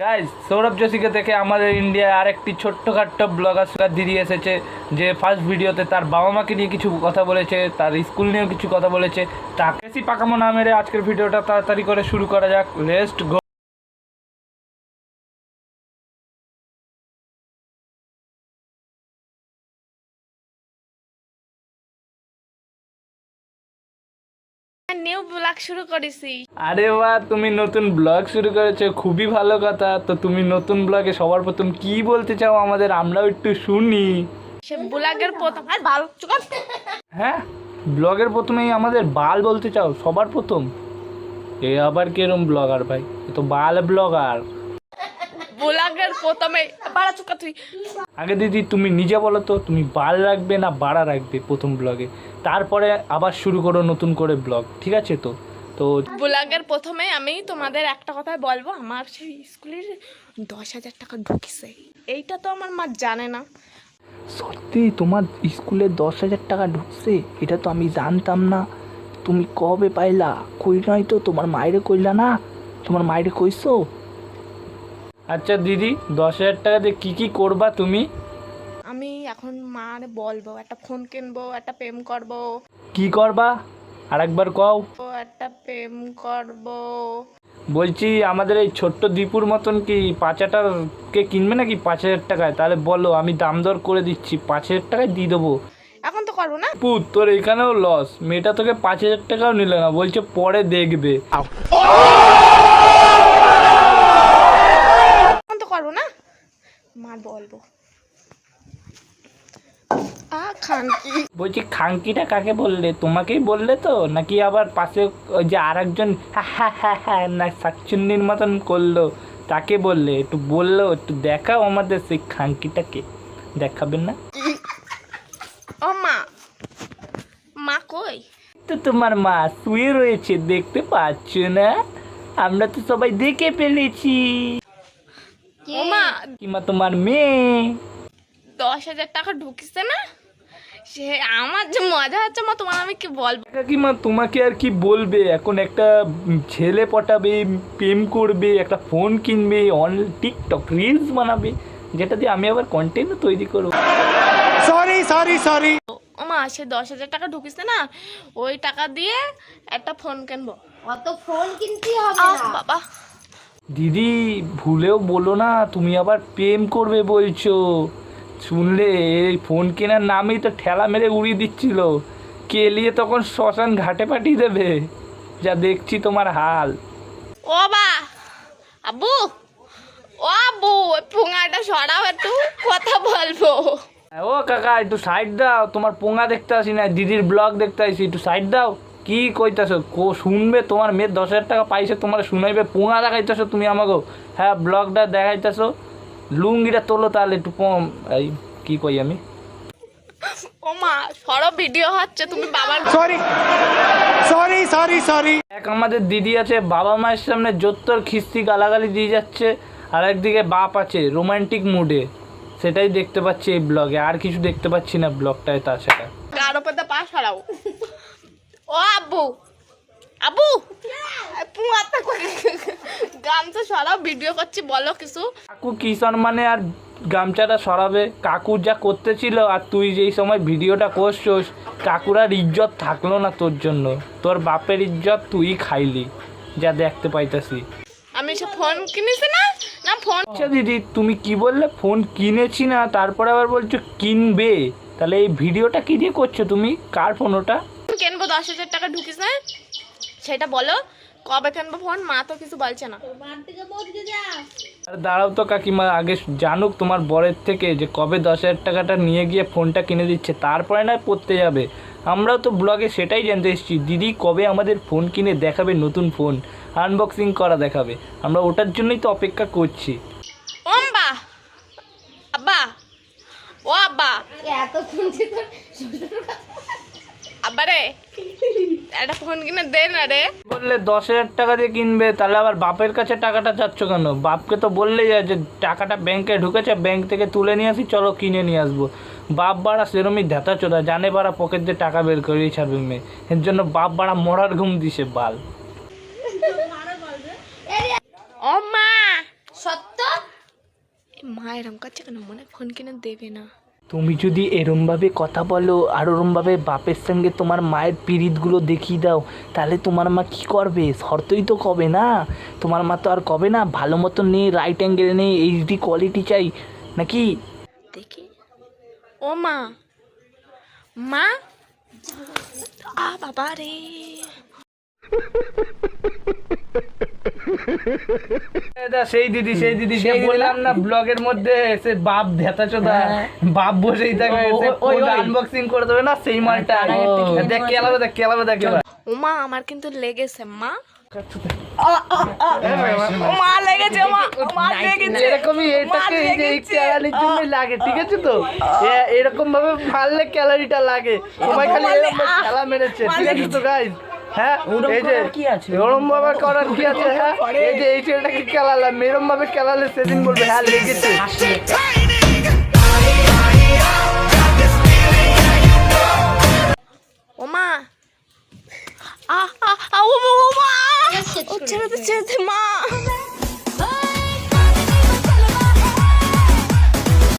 Guys Sourav যোশীকে দেখে আমাদের ইন্ডিয়ায় আরেকটি ছোট্টখাট্ট ব্লগার সুগার দিদি এসেছে, যে ফার্স্ট ভিডিওতে তার বাবা মাকে নিয়ে কিছু কথা বলেছে, তার স্কুল নিয়েও কিছু কথা বলেছে। তাকে বেশি পাকামো নামের আজকের ভিডিওটা তাড়াতাড়ি করে শুরু করা যাক। লেস্ট গো নিউ ব্লগ শুরু করেছি। আরে বাহ তুমি নতুন ব্লগ শুরু করেছ খুবই ভালো কথা। তো তুমি নতুন ব্লগে সবার প্রথম কি বলতে চাও আমাদের আমরাও একটু শুনি। সে ব্লগের প্রথম আর ভালো হ্যাঁ ব্লগের প্রথমেই আমাদের বাল বলতে চাও সবার প্রথম? এ আবার কিরম ব্লগার ভাই? এ তো বাল ব্লগার ব্লগের প্রথমে। বাড়া চুকা তুই। আগে দিদি তুমি নিজে বলো তো তুমি বাল রাখবে না বাড়া রাখবে প্রথম ব্লগে তারপরে আবার শুরু করো নতুন করে ব্লগ ঠিক আছে তো? তো ব্লগের প্রথমে আমি তোমাদের একটা কথা বলব আমার সেই স্কুলের দশ হাজার টাকা ঢুকিছে। এইটা তো আমার মা জানে না। সত্যি তোমার স্কুলে দশ হাজার টাকা ঢুকছে? এটা তো আমি জানতাম না। তুমি কবে পাইলা? কই নাই তো তোমার মায়েরে কইলা না। তোমার মায়েরে কইছো? আচ্ছা দিদি দশ হাজার টাকা দিয়ে কী কী করবা তুমি? আমি এখন মার বলব একটা ফোন কিনবো একটা প্রেম করব। কি করবা? আরেকবার কও। ও একটা প্রেম করব। বলছি আমাদের এই ছোট্ট দীপুর মতন কি পাঁচ কে কিনবে নাকি পাঁচ হাজার টাকায়? তাহলে বলো আমি দাম দর করে দিচ্ছি পাঁচ হাজার টাকায় দিয়ে দেবো। এখন তো করব না? পুত তোর এখানেও লস মেয়েটা তোকে পাঁচ হাজার টাকাও নিল না বলছে পরে দেখবে এখন তো করব না মার বলব আ খানকি। বলছি খাঙ্কিটা কাকে বললে? তোমাকেই বললে তো? নাকি আবার পাশে ওই যে আর একজন না শাকচুন্নির মতন করল? তাকে বললে? একটু বলল একটু দেখাও আমাদের সেই খাঙ্কিটাকে দেখাবেন না? ও মা। মা কই? তো তোমার মা শুয়ে রয়েছে দেখতে পাচ্ছ না? আমরা তো সবাই দেখে ফেলেছি। তোমার মেয়ে? দশ হাজার টাকা ঢুকিছে না? সে আমার যে মজা হচ্ছে মা তোমার আমি কি বলব? কাকিমা তোমাকে আর কি বলবে? এখন একটা ছেলে পটাবে প্রেম করবে একটা ফোন কিনবে অন টিকটক রিলস বানাবে যেটা দিয়ে আমি আবার কন্টেন্ট তৈরি করব। Sorry sorry sorry. ও মা সে দশ হাজার টাকা ঢুকিছে না? ওই টাকা দিয়ে একটা ফোন কিনবো। অত ফোন কিনতে হবে না। বাবা। দিদি ভুলেও বলো না তুমি আবার প্রেম করবে বলছো। শুনলে এই ফোন কেনার নামেই তো ঠেলা মেরে উড়িয়ে দিচ্ছিল। কেলিয়ে তখন শ্মশান ঘাটে পাঠিয়ে দেবে? যা দেখছি তোমার হাল। ও বা আব্বু ও ওই পুঙাটা সরাও একটু কথা বলব। ও কাকা একটু সাইড দাও তোমার পোঙা দেখতে আসি না দিদির ব্লগ দেখতে আসি একটু সাইড দাও। কি কইতাছো? কো শুনবে তোমার মেয়ে দশ হাজার টাকা পাইছে তোমার শুনাইবে পোঙা দেখাইতেছো তুমি আমাকে হ্যাঁ ব্লগটা দেখাইতেছো। লুঙ্গিটা তোলো তাহলে একটু পম এই কি কই আমি? ও সরো ভিডিও হচ্ছে তুমি বাবার sorry. Sorry sorry sorry. এক আমাদের দিদি আছে বাবা মায়ের সামনে জোত্তর খিস্তি গালাগালি দিয়ে যাচ্ছে আর একদিকে বাপ আছে রোমান্টিক মুডে সেটাই দেখতে পাচ্ছি এই ব্লগে আর কিছু দেখতে পাচ্ছি না ব্লগটায় তাছাড়া। কার উপরে পা সরাও? ও আব্বু। আব্বু! পুঙাটা গামছা সরাও ভিডিও করছি বলো কিছু। কাকু কি সম্মানে আর গামছাটা সরাবে? কাকু যা করতেছিল আর তুই যেই সময় ভিডিওটা করছোস কাকুর আর ইজ্জত থাকল না তোর জন্য। তোর বাপের ইজ্জত তুই খাইলি যা দেখতে পাইতাছি। আমি সে ফোন কিনেছি না? না ফোন আচ্ছা দিদি তুমি কি বললে? ফোন কিনেছি না তারপরে আবার বলছো কিনবে। তাহলে এই ভিডিওটা কি দিয়ে করছ তুমি? কার ফোন ওটা? কিনবো? দশ হাজার টাকা ঢুকিস না? সেটা বলো। কবে কিনবো ফোন? মা তো কিছু বলছে না। মার থেকে বলতে যা। আর দাঁড়াও তো কাকিমা আগে জানুক তোমার বরের থেকে যে কবে দশ হাজার টাকাটা নিয়ে গিয়ে ফোনটা কিনে দিচ্ছে তারপরে না পড়তে যাবে। আমরাও তো ব্লগে সেটাই জানতে এসেছি দিদি কবে আমাদের ফোন কিনে দেখাবে নতুন ফোন? আনবক্সিং করা দেখাবে। আমরা ওটার জন্যই তো অপেক্ষা করছি। ও আব্বা! আব্বা! ও আব্বা! এত শুনছি তোর আব্বা রে একটা ফোন কিনে দে না রে। বললে দশ হাজার টাকা দিয়ে কিনবে তাহলে আবার বাপের কাছে টাকাটা চাচ্ছ কেন? বাপকে তো বললেই যায় যে টাকাটা ব্যাংকে ঢুকেছে ব্যাংক থেকে তুলে নিয়ে আসি চলো কিনে নিয়ে আসব। বাপ বাড়া সেরমই ধ্যাতা চোদা জানে বাড়া পকেট দিয়ে টাকা বের করেই ছাড়বে মেয়ে। এর জন্য বাপ বাড়া মরার ঘুম দিছে বাল। ও মা! সত্য? মা এরম করছে কেন? মনে ফোন কিনে দেবে না। তুমি যদি এরমভাবে কথা বলো আর ওরমভাবে বাপের সঙ্গে তোমার মায়ের পিরিতগুলো দেখিয়ে দাও, তাহলে তোমার মা কি করবে? শর্তই তো কবে না? তোমার মা তো আর কবে না? ভালো মতো নেই রাইট অ্যাঙ্গেল নেই এইচডি কোয়ালিটি চাই, নাকি? দেখি। ও মা। মা? আ বাবা রে সেই দিদি সেই দিদি যে বললাম না ব্লগের মধ্যে সে বাপ ধেতা চোদা বাপ বসেই থাকে আনবক্সিং করে দেবে না? সেই মালটা দেখ কেলাবে দেখ কেলাবে দেখ আমার কিন্তু লেগেছে মা। মা। লেগেছে মা। মা লেগেছে। এরকমই এটাকে এই যে ক্যালারির জন্যই লাগে ঠিক আছে তো? এরকম ভাবে মারলে ক্যালারিটা লাগে। সবাই খালি এরকম খেলা মেরেছে ঠিক আছে তো গাইজ হ্যাঁ এই যে ওরম ভাবে করার কি আছে হ্যাঁ? এই যে এই ছেলেটাকে খেলালাম এরম ভাবে খেলালে সেদিন বলবে হ্যাঁ লেগেছে। ও ছেড়ে দে ছেড়ে দে মা।